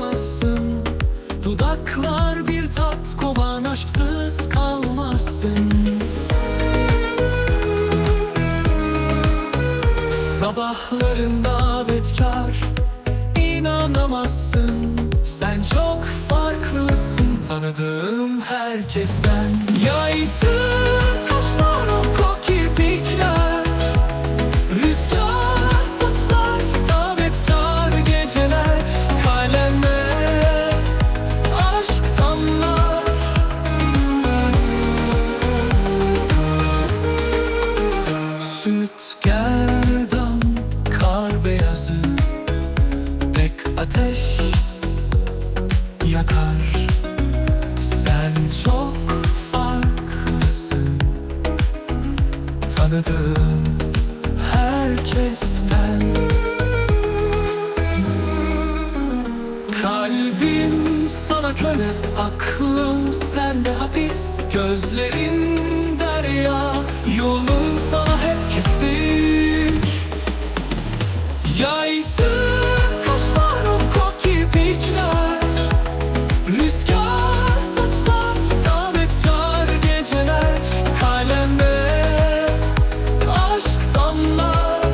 kaçamazsın Dudaklar bir tat kovan aşksız kalmazsın. Sabahlarında betkar inanamazsın. Sen çok farklısın tanıdığım herkesten. Yaysın. Beyazı Pek ateş yakar. Sen çok farklısın. Tanıdığım herkesten. Kalbim sana köle, aklım sende hapis. Gözlerin derya, yolun Yaysın kaşlar o kirpikler Rüzgar saçlar, davetkar geceler. Kalemde aşk damlar.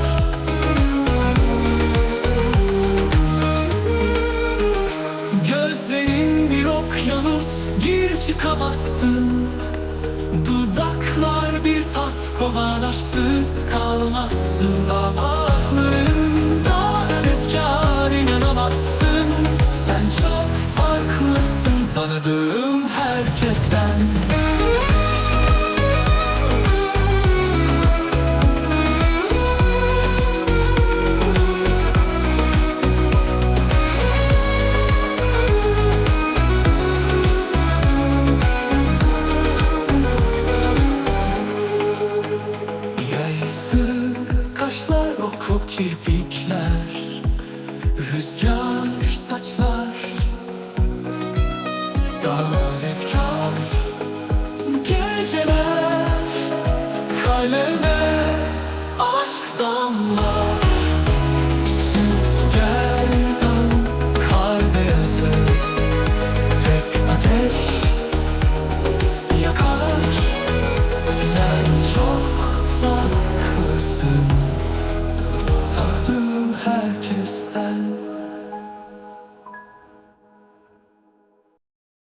Gözlerin bir okyanus gir çıkamazsın. Dudaklar bir tat kovar aşksız kalmazsın. Sabahlarında tanıdığım herkesten. Kaşlar o kirpikler. Rüzgar saçlar Davetkar geceler Kaleme